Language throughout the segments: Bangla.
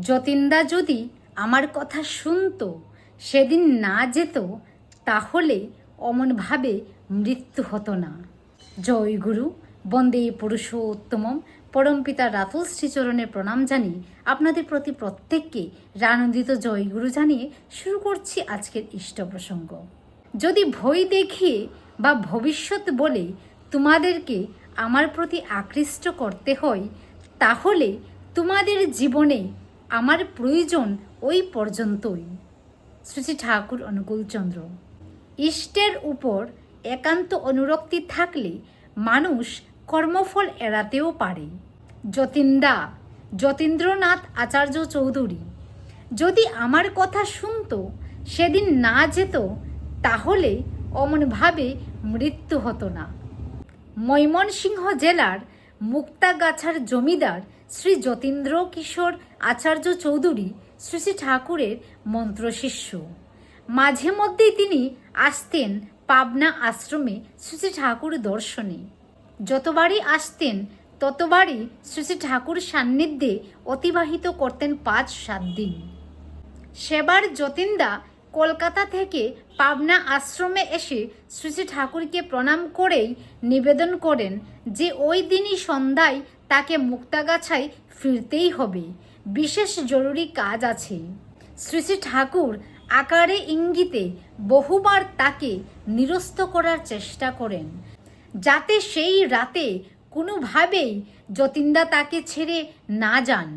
যতীনদা যদি আমার কথা শুনতো, সেদিন না যেত, তাহলে অমনভাবে মৃত্যু হতো না। জয় গুরু, বন্দে পুরুষোত্তমম। পরমপিতা রাতুল শ্রীচরণে প্রণাম জানিয়ে আপনাদের প্রতি প্রত্যেককে রানন্দিত জয়গুরু জানিয়ে শুরু করছি আজকের ইষ্ট প্রসঙ্গ। যদি ভয় দেখিয়ে বা ভবিষ্যৎ বলে তোমাদেরকে আমার প্রতি আকৃষ্ট করতে হয়, তাহলে তোমাদের জীবনে আমার প্রয়োজন ওই পর্যন্তই। শ্রী ঠাকুর অনুকূলচন্দ্র ইষ্টের উপর একান্ত অনুরক্তি থাকলে মানুষ কর্মফল এড়াতেও পারে। যতীন্দা, যতীন্দ্রনাথ আচার্য চৌধুরী, যদি আমার কথা শুনত সেদিন না যেত, তাহলে অমনভাবে মৃত্যু হতো না। ময়মনসিংহ জেলার মুক্তাগাছার জমিদার শ্রী যতীন্দ্র কিশোর আচার্য চৌধুরী শ্রী শ্রী ঠাকুরের মন্ত্রশিষ্য। মাঝে মধ্যেই তিনি আসতেন পাবনা আশ্রমে শ্রী শ্রী ঠাকুর দর্শনে। যতবারই আসতেন, ততবারই শ্রী শ্রী ঠাকুর সান্নিধ্যে অতিবাহিত করতেন পাঁচ সাত দিন। সেবার যতীনদা কলকাতা থেকে পাবনা আশ্রমে এসে শ্রী শ্রী ঠাকুরকে প্রণাম করেই নিবেদন করেন যে ওই দিনই সন্ধ্যায় তাকে মুক্তাগাছায় ফিরতেই হবে। বিশেষ জরুরি কাজ আছে। শ্রী শ্রী ঠাকুর আকারে ইঙ্গিতে বহুবার তাকে নিরস্ত করার চেষ্টা করেন। যাতে সেই রাতে কোনোভাবেই যতীন্দা তাকে ছেড়ে না যান।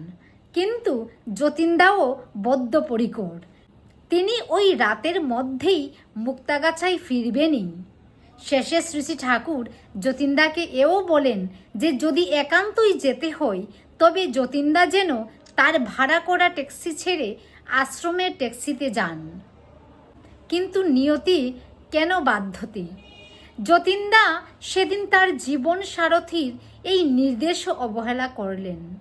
কিন্তু যতীনদাও বদ্ধপরিকর। তিনি ওই রাতের মধ্যেই মুক্তাগাছায় ফিরবেনই। শেষে শ্রী ঠাকুর যতীনদাকে এও বলেন যে, যদি একান্তই যেতে হয়, তবে যতীনদা যেন তার ভাড়া করা ট্যাক্সি ছেড়ে আশ্রমের ট্যাক্সিতে যান। কিন্তু নিয়তি কেন বাধ্যতে যতীনদা সেদিন তার জীবন সারথীর এই নির্দেশ অবহেলা করলেন।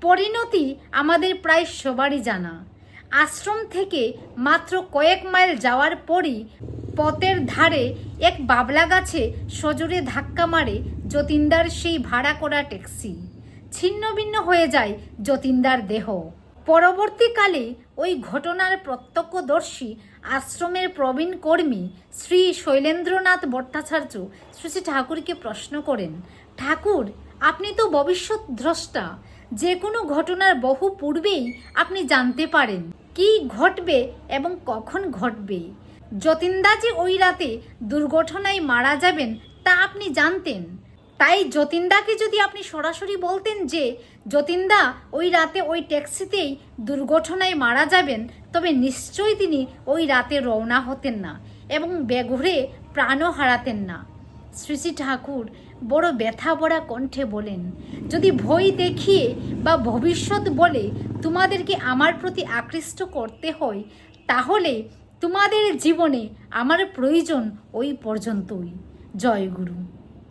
পরিণতি আমাদের প্রায় সবারই জানা। আশ্রম থেকে মাত্র কয়েক মাইল যাওয়ার পরই পথের ধারে এক বাবলা গাছে সজোরে ধাক্কা মারে যতীনদার সেই ভাড়া করা ট্যাক্সি। ছিন্নভিন্ন হয়ে যায় যতীনদার দেহ। পরবর্তীকালে ওই ঘটনার প্রত্যক্ষদর্শী আশ্রমের প্রবীণ কর্মী শ্রী শৈলেন্দ্রনাথ ভট্টাচার্য শ্রী ঠাকুরকে প্রশ্ন করেন, ঠাকুর, আপনি তো ভবিষ্যৎ দ্রষ্টা। যে কোনো ঘটনার বহু পূর্বেই আপনি জানতে পারেন। কি ঘটবে এবং কখন ঘটবে যতীনদা যে ওই রাতে দুর্ঘটনায় মারা যাবেন তা আপনি জানতেন। তাই যতীনদাকে যদি আপনি সরাসরি বলতেন যে যতীনদা ওই রাতে ওই ট্যাক্সিতেই দুর্ঘটনায় মারা যাবেন, তবে নিশ্চয়ই তিনি ওই রাতে রওনা হতেন না এবং বেঘুরে প্রাণও হারাতেন না। শ্রী শ্রী ঠাকুর বড় ব্যথা ভরা কণ্ঠে বলেন, যদি ভয় দেখিয়ে বা ভবিষ্যৎ বলে তোমাদেরকে আমার প্রতি আকৃষ্ট করতে হয়, তাহলে তোমাদের জীবনে আমার প্রয়োজন ওই পর্যন্তই। জয় গুরু।